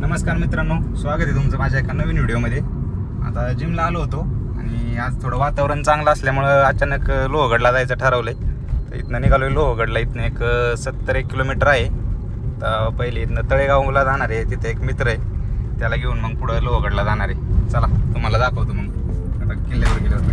नमस्कार मित्रांनो स्वागत आहे तुमचं माझ्या एका नवीन व्हिडिओमध्ये. आता जिमला आलो होतो आणि आज थोडं वातावरण चांगलं असल्यामुळं अचानक लोहगडला जायचं ठरवलं आहे तर इथनं निघालो लोहगडला. इथनं एक सत्तर एक किलोमीटर आहे. तर पहिले इथनं तळेगावला जाणार आहे. तिथे एक मित्र आहे. त्याला घेऊन मग पुढं लोहगडला जाणार आहे. चला तुम्हाला दाखवतो मग. आता किल्ल्यावर गेल्यावर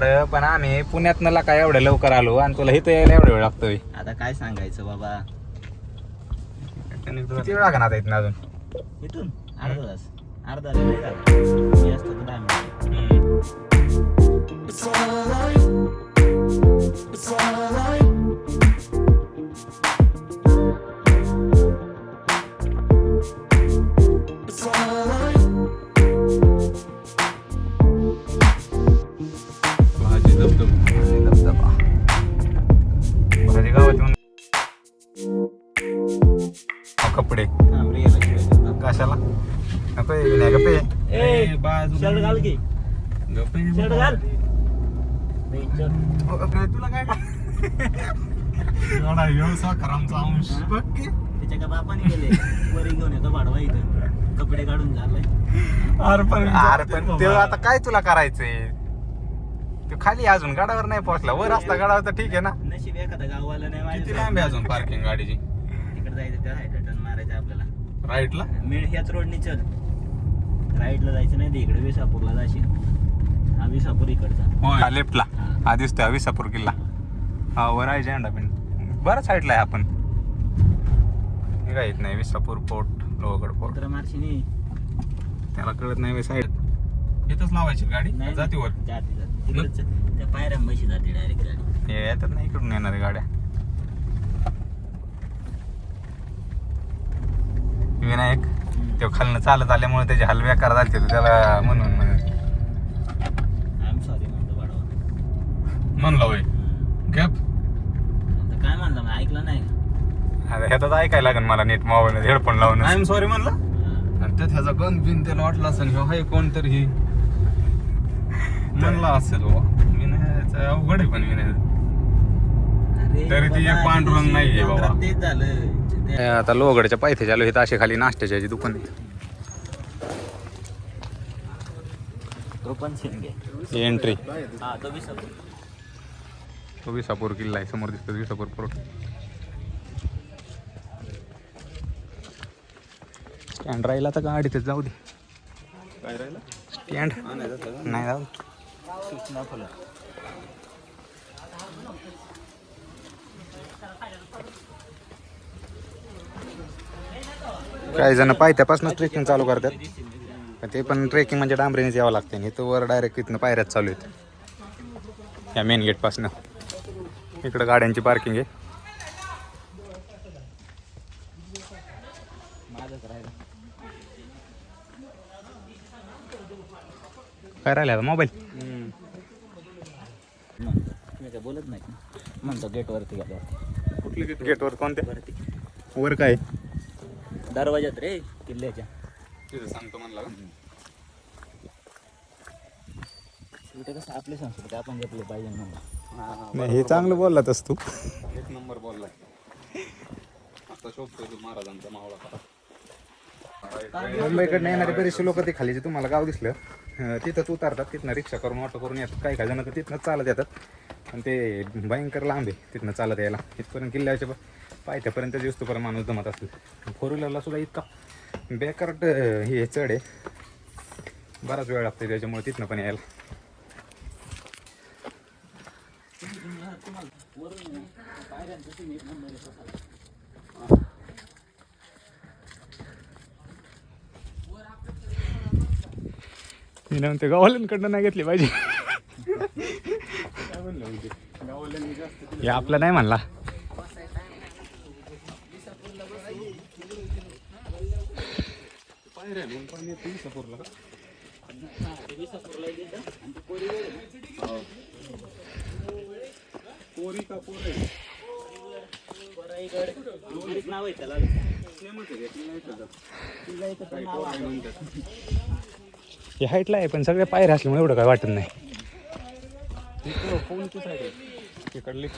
अरे पण आम्ही पुण्यातनं काय एवढ्या लवकर आलो? आणि तुला इथं यायला एवढा वेळ लागतोय. आता काय सांगायचं बाबा? किती वेळ लागणार आता इथनं अजून? इथून? अर्धा तास. अर्धा तास नाही झाला. मी असतो तर दहा मिनिट. नाही गप्पे ए, शर्ट घाल की. शर्ट घाल. तुला काय एवढा व्यवसाय अंश? बघ की. त्याच्या बापाने गेले वरी घेऊन येतो भाडवा इथं. कपडे काढून झालंय. अरे पण ते आता काय तुला करायचंय? तो खाली अजून गाडावर नाही पोहोचला. वर असता गाडावर तर ठीक आहे ना. नशीब एखादा गाववाला नाही किती लांब आहे अजून पार्किंग गाडीची? तिकडे जायचं त्या टर्न मारायचं आपल्याला. राईटला मिळ ह्याच रोडनी चल. राईटला जायचं नाही ते इकडे विसापूरला जाशील. हा विसापूर इकडचा. हा लेफ्टला. हा. दिसतोय हा विसापूर किल्ला. हा वर आहे झेंडा पिन बरं साईडला आहे आपण. हे काय येत नाही विसापूर पोर्ट लोहगड पोर्ट. तर मार्शिनी त्याला कळत नाही साईड. इथंच लावायची गाडी? नाही जातीवर. जाती जाती. त्या पायऱ्या म्हशी जाते डायरेक्ट गाडी. हे येतात नाही इकडून येणार गाड्या. विनायक तो खालनं चालत आल्यामुळे त्याचे हाल बेकार झाले होते त्याला म्हणून आय एम सॉरी म्हणतो भाडवा म्हणलं होय. गप. आता काय म्हणलं? ऐकलं नाही? अरे ह्याचं ऐकायला लागेल मला नीट मोबाईल हेडफोन लावून आय एम सॉरी म्हणलं? हा. आणि त्यात ह्याचा गन बिन त्याला वाटला असेल ह्यो हाय कोणतरी. म्हणला असेल बाबा विनयाचं अवघड आहे पण विनय अरे तरी ती एक पांडुरंग नाहीये बाबा. तेच झालं. ते- आता लोहगडच्या पायथे चालू इथं असे खाली नाश्त्याची याची दुकान एंट्री हा तो विसापूर. किल्ला आहे. समोर दिसतो विसापूर पोर्ट स्टँड राहिला तर गाडीतच जाऊ दे. काय राहिलं? स्टँड नाही जाऊ काही जण पायथ्यापासून ट्रेकिंग चालू करतात. ते पण ट्रेकिंग म्हणजे डांबरीनेच यावं लागते आणि इथं वर डायरेक्ट इथनं पायऱ्यात चालू आहेत. या मेन गेटपासनं इकडं गाड्यांची पार्किंग आहे. काय राहिलं आता मोबाईल बोलत नाही. म्हणतो गेटवरती गेलो कुठले गेटवर कोणत्या? वरती वर काय? दरवाजात रे किल्ल्याच्या. सांगतो म्हणला तिथे कसं आपली संस्कृती आपण पाहिजे म्हणून. नाही हे चांगलं बोललातस तू. एक नंबर बोललाय. आता शोधतोय तू महाराजांचा मावळा मुंबईकडनं येणारे बरेचसे लोक ते खाली जे तुम्हाला गाव दिसलं तिथंच उतारतात तिथनं रिक्षा करून ऑटो करून येतात. काही काही जण तर तिथनं चालत येतात. आणि ते भयंकर लांब आहे तिथनं चालत यायला. इथपर्यंत किल्ल्याच्या पायथ्यापर्यंत दिसतोपर्यंत माणूस जमत असेल. फोर व्हीलरला सुद्धा इतका बेकार हे चढ आहे. बराच वेळ लागतो त्याच्यामुळे तिथनं पण यायला. मी म्हणते गावाल्यांकडनं नाही घेतली पाहिजे. हे आपला नाही म्हणला. पायऱ्या का पोर आहे नाव आहे त्याला हे हाईटला आहे पण सगळे पायऱ्या असल्यामुळे एवढं काय वाटत नाही. कोणती साईड आहे? तिकडली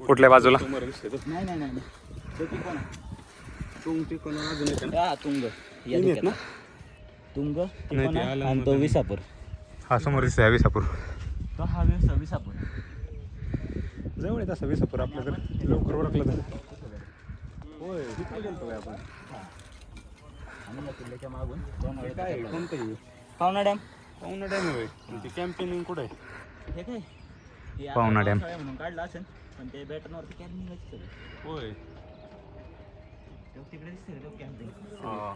कुठल्या बाजूला? समोर दिसते तो नाही नाही नाही नाही. तो आहे? तुमची कोण अजून एक आहे ना? हा तुंग. या तीन आहेत ठिकाणी. ना? तुंग आणि तो. विसापूर. हा समोर दिसतोय विसापूर. तो हा विसा विसापूर. जवळ येत असं विसापूर आपल्याकडे लवकर ओळखलं तर. होय तिकडे गेलतो आपण. आणि या किल्ल्याच्या मागून हे काय आहे? कोणतं आहे? पावना डॅम. पाहुणा डॅम आहे. आणि ते कॅम्पेनिंग कुठे आहे? हे काय? हे पावना डॅम. म्हणून काढला असेल. पण ते बॅटनवरती कॅम्पिंग सगळं होय. तो तिकडे दिसते तो कॅम्पिंग हा.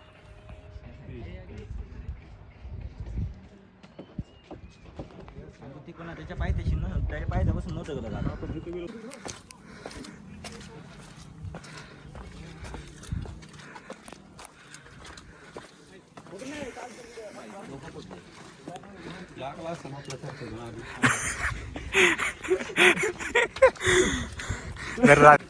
त्याच्या पायथ्याशी न त्याच्या पायथ्यापासून नव्हतं गेलं झालं लागला असं आपल्या verdad.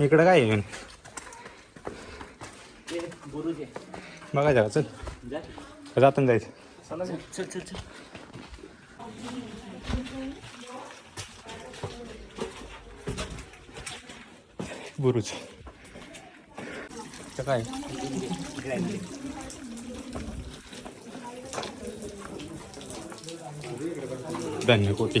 इकडं काय आहे? बघायचं का चल. जाताना जायचं. चला. चल चल बुरुज काय? धन्य कोटी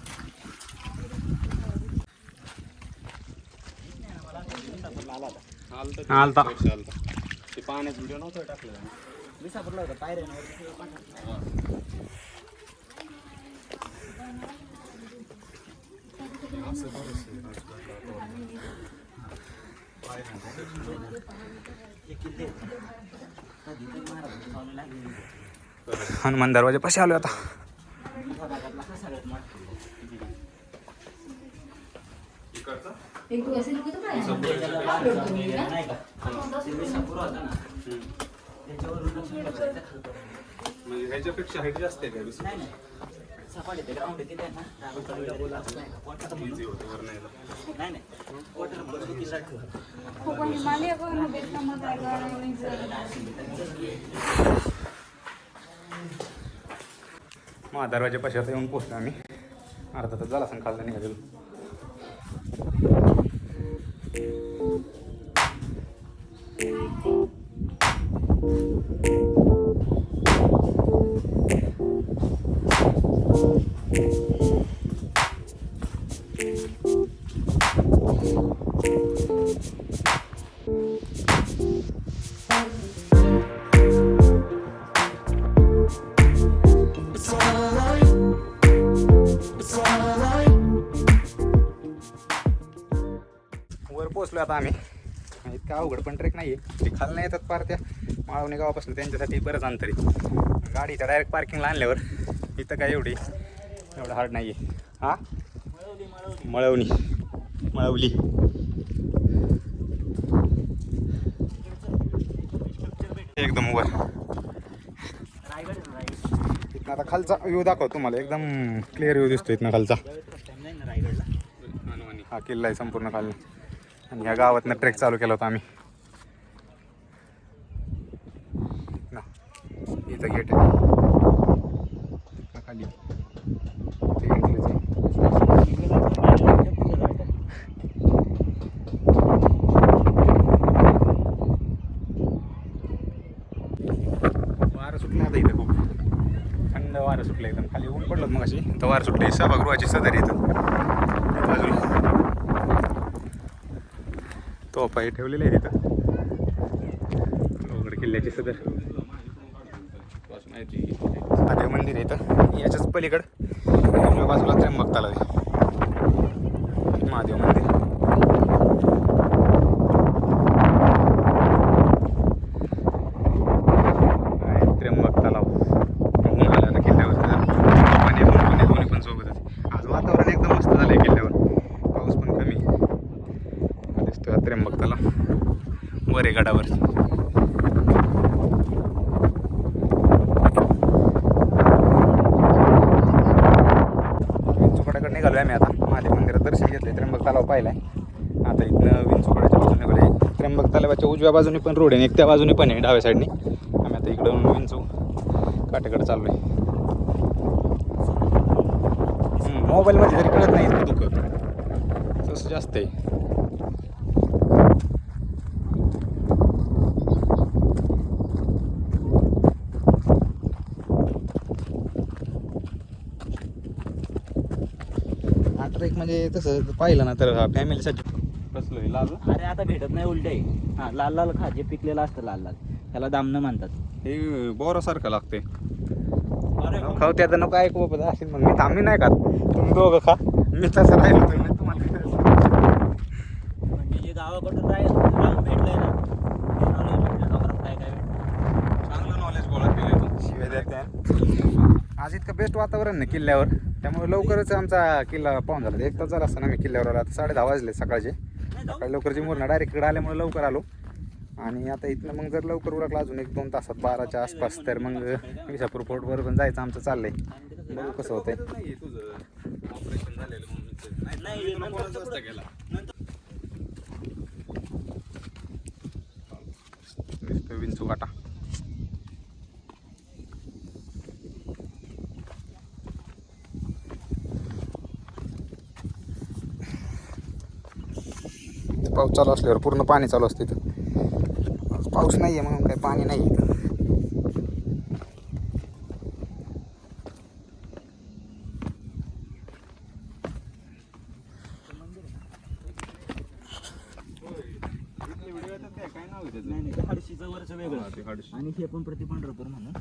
सगळं पाठवलं. हे किल्ले आहेत. कधी तर महाराजांनी लावलेले आहे. हनुमान दरवाजा पाशी आलो आता या एक तू ना. म्हणजे ह्याच्यापेक्षा हाईट जास्त आहे का? वीस. इझी होतं वर न्यायला. आहे. गाडी मग दरवाजा पाशी आता येऊन पोचलो आम्ही. अर्धा तास झाला असं खाल्लं निघालेलो. वर आता आम्ही. इतका अवघड पण ट्रेक नाही आहे ते खाल नाही येतात पार त्या माळवणी गावापासून त्यांच्यासाठी बरंच अंतर आहे. तर डायरेक्ट पार्किंगला आणल्यावर इथं काय एवढी एवढं हार्ड नाही आहे हां? मळवणी. मळवली. एकदम वर. इथनं आता खालचा व्ह्यू दाखव तुम्हाला. एकदम क्लिअर व्ह्यू दिसतो इथनं खालचा. हा किल्ला आहे संपूर्ण खाली आणि ह्या गावातनं ट्रेक चालू केला होता आम्ही. ना इथं गेट आहे. खाली. वारं सुटलं आता इथं खूप. थंड वारं सुटलं एकदम. खाली ऊन पडलं मग अशी तर वारं सुटले सभागृहाची सदर इथं त्या बाजूला पाय ठेवलेले आहे तिथं किल्ल्याची सदर तुला माहिती महादेव मंदिर आहे इथं याच्याच पलीकड उजव्या बाजूला त्र्यंबक तलाव आहे महादेव मंदिर आहे त्र्यंबक तलाव ऊन आलं आता किल्ल्यावर जरा पाणी ऊन पण आहे, दोन्ही पण सोबतच आज वातावरण एकदम मस्त झालं आहे किल्ल्यावर पाऊस पण कमी हा दिसतोय हा त्र्यंबक तलाव वर आहे गडावर विंचुकड्याकडे निघालो आम्ही आता महादेव मंदिरात दर्शन घेतले त्र्यंबक तलाव पाहिलाय आता इथनं विंचुकड्याच्या बाजूने निघाले त्र्यंबक तलावाच्या उजव्या बाजूने पण रोड आहे एक त्या बाजूने पण आहे डाव्या साईडने आम्ही आता इकडं विंचू. काटेकडे चाललोय. आहे मोबाईलमध्ये जरी कळत नाही इतकं दुःख तसं जास्त आहे. ट्रेक म्हणजे तसं पाहिलं ना तर फॅमिलीसाठी आहे लाल. अरे आता भेटत नाही उलटे. हा लाल लाल खा जे पिकलेलं असतं लाल लाल. त्याला दामनं म्हणतात. हे बोरासारखं लागते. खाऊ त्या नको ऐकू बाबा असेल मग मी थांबी नाही का तुम्ही दोघं खा. मी तसं राहिलो तर मी तुम्हाला म्हणजे जे गावाकडून राय राहून भेटलंय ना ते knowledge भेटलं. डोंगरात काय काय भेटलं. चांगलं नॉलेज गोळा केलं तू. शिवाय द्या आज इतकं बेस्ट वातावरण ना किल्ल्यावर. त्यामुळे लवकरच आमचा किल्ला पाहून झाला. एक तास झाला असताना आम्ही किल्ल्यावर आलो. आता साडे दहा वाजले सकाळचे. सकाळी लवकरची मुरणा डायरेक्ट इकडे आल्यामुळे लवकर आलो. आणि आता इथनं मग जर लवकर उरकला अजून एक दोन तासात बाराच्या आसपास तर मग विसापूर फोर्टवर पण जायचं आमचं चाललंय. बघू कसं होतंय. विंचू तुझं ऑपरेशन झालेलं मम्मीचं नाही नाही, नाही नंतर कोणाच पुढं- गेला दिसतोय विंचू काटा पाऊस चालू असल्यावर पूर्ण पाणी चालू असतं इथं. पाऊस नाही आहे म्हणून काही पाणी नाही काय आहे त्याचं नाही वरचं वेगळं. आणि हे पण प्रति पंढरपूर म्हणून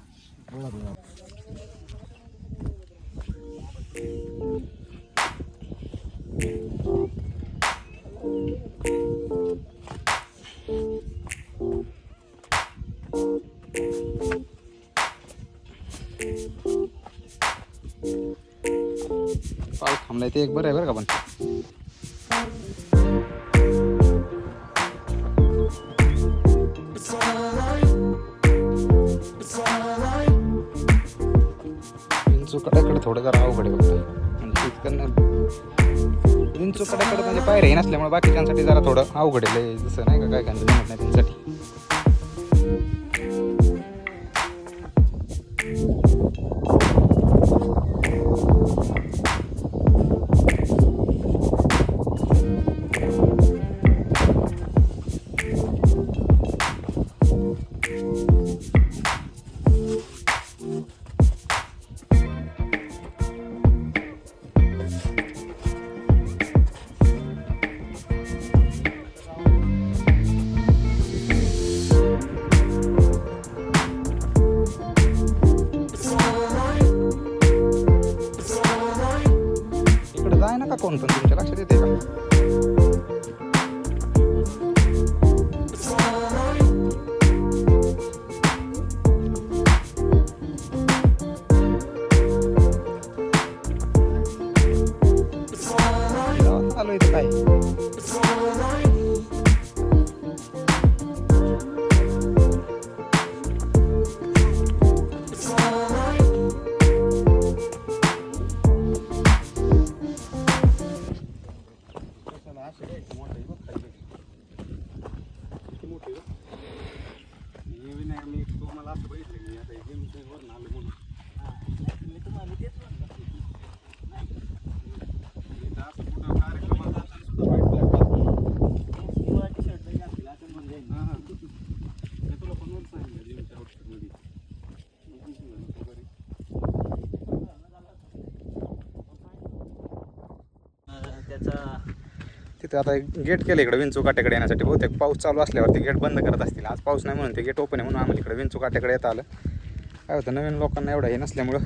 ते एक बरं आहे बरं का पण. विंचूकड्याकडे थोडं जरा अवघड आहे फक्त म्हणजे इतकं नाही विंचूकड्याकडे म्हणजे पायऱ्या नसल्यामुळे बाकीच्यांसाठी जरा थोडं अवघड आहे जसं नाही का काय काय नाही त्यांच्यासाठी तिथे आता एक गेट केलं इकडे विंचू काट्याकडे येण्यासाठी. बहुतेक पाऊस चालू असल्यावर ते गेट बंद करत असतील. आज पाऊस नाही म्हणून ते गेट ओपन आहे म्हणून आम्हाला इकडे विंचू काट्याकडे येता आलं. काय होतं नवीन लोकांना एवढं हे नसल्यामुळं.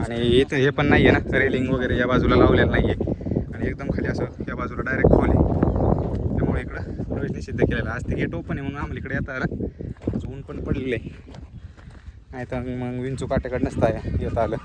आणि इथं हे पण नाही आहे ना रेलिंग वगैरे या बाजूला लावलेलं नाही आहे आणि एकदम खाली असं या बाजूला डायरेक्ट खोली त्यामुळे इकडं प्रवेश निषिद्ध केलेला आज ते गेट ओपन आहे म्हणून आम्हाला इकडे येता आलं. ऊन पण पडलेलं आहे. नाही तर मग विंचू काट्याकडे नसता येता आलं.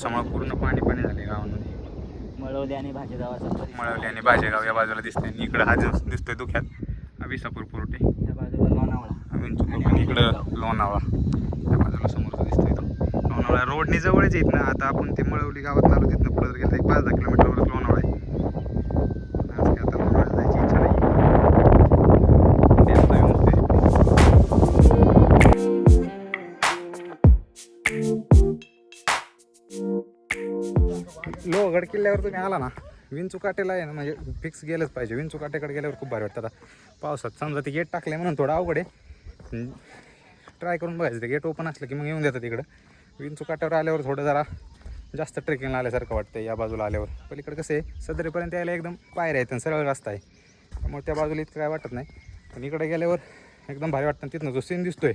पावसामुळे पूर्ण पाणी पाणी झाले गावामध्ये. मळवली आणि भाजीगावाचा परिसर. मळवली आणि बाजेगाव या बाजूला दिसतंय. आणि इकडं हा दिसतोय दुख्यात विसापूर पोर्टे त्या बाजूला लोणावळा. इकडं लोणावळा. त्या बाजूला समोरचा दिसतोय तो. लोणावळा रोडनी जवळच येत ना. आता आपण ते मळवली गावात आलो तिथनं पुढे जर गेलं एक पाच दहा किलोमीटरवरच गड किल्ल्यावर तुम्ही आला ना विंचू काटेला आहे ना म्हणजे फिक्स गेलंच पाहिजे. विंचू गेल्यावर खूप भारी वाटतं आता. पावसात समजा ते गेट टाकले म्हणून थोडं अवघड आहे. ट्राय करून बघायचं ते गेट ओपन असलं की मग येऊन देतात इकडं. विंचू काट्यावर आल्यावर थोडं जरा जास्त ट्रेकिंगला आल्यासारखं वाटतं या बाजूला आल्यावर. पलीकडे कसं आहे सदरेपर्यंत यायला एकदम पायऱ्या आहेत आणि सरळ रस्ता आहे. त्यामुळे त्या बाजूला इतकं काय वाटत नाही. पण इकडे गेल्यावर एकदम भारी वाटतं. आणि तिथनं जो सीन दिसतोय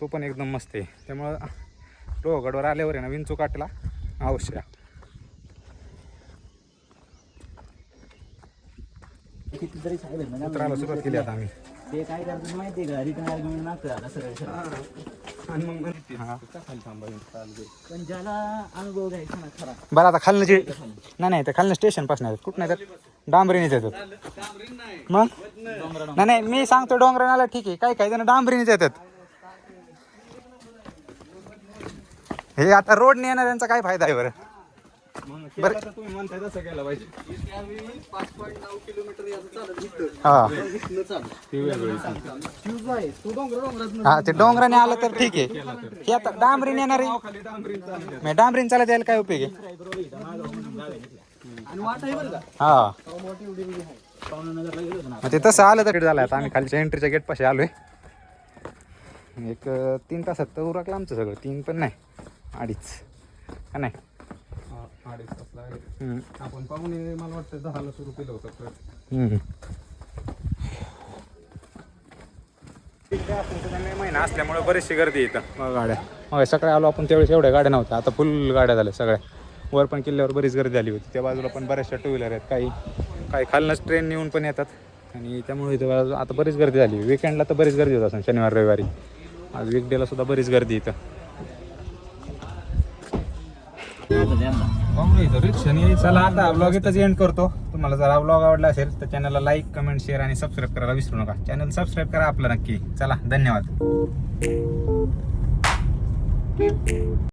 तो पण एकदम मस्त आहे. त्यामुळं लोहगडवर आल्यावर आहे ना विंचू काटेला अवश्य कितीतरी साहेब आहेत ना उतरायला सुरुवात केली आता आम्ही. ते काय करतात माहिती आहे का? रिटर्न आर्ग्युमेंट मागतात आता सरळ सरळ आणि मग म्हणते, हा. का खाली थांबायचं चालू पण ज्याला अनुभव घ्यायचा ना खरा. बरं आता खालनं जे नाही नाही ते खालनं स्टेशनपासून येतात कुठं नाही तर डांबरीनेच येतात. मग? नाही नाही मी सांगतो डोंगराने आला ठीक आहे. काय काय जण डांबरीनेच येतात. हे आता रोडने येणाऱ्यांचा काय फायदा आहे बरं? मग केला तर तुम्ही म्हणताय तसं केलं पाहिजे. पाच पॉईंट नऊ किलोमीटर याचं चालत इथं. हा. इथनं चालत ती वेगळी फ्यूज आहे. तो डोंगर डोंगरात हा ते डोंगराने आलं तर ठीक आहे. हे आता डांबरीने येणार आहे खाली डांबरीन चालत मग डांबरीने चालत यायला काय उपयोग आहे? आणि वाट आहे बरं का? हा. मोठी एवढी एवढी आहे पावनगरला गेलो होतो ना मग ते तसं आलं तर झालं. आता आम्ही खालच्या एंट्रीच्या गेट पाशी आलोय. एक अं, तीन तासात तर उरकलं आमचं सगळं. तीन पण नाही. अडीच. का नाही? अडीच तास लागले. हम्म. आपण पाहुणे मला वाटतं दहाला सुरू केलं होतं हम्म. मे महिना असल्यामुळे बरीचशी गर्दी येतं मग गाड्या. मग सकाळी आलो आपण त्यावेळेस एवढ्या गाड्या नव्हत्या. आता फुल गाड्या झाल्या सगळ्या. वर पण किल्ल्यावर बरीच गर्दी झाली होती. त्या बाजूला पण बऱ्याचशा टू व्हीलर आहेत. काही काही खालनंच ट्रेन येऊन पण येतात. आणि त्यामुळे इथं बाजू- आता बरीच गर्दी झाली. विकेंडला तर बरीच गर्दी होत असेल शनिवार रविवारी. आज वीकडेला सुद्धा बरीच गर्दी इथं. चला आता ब्लॉग इथंच एंड करतो. तुम्हाला जर हा ब्लॉग आवडला असेल तर चॅनलला लाईक कमेंट शेअर आणि सबस्क्राईब करायला विसरू नका. चॅनल सबस्क्राईब करा आपलं नक्की. चला धन्यवाद.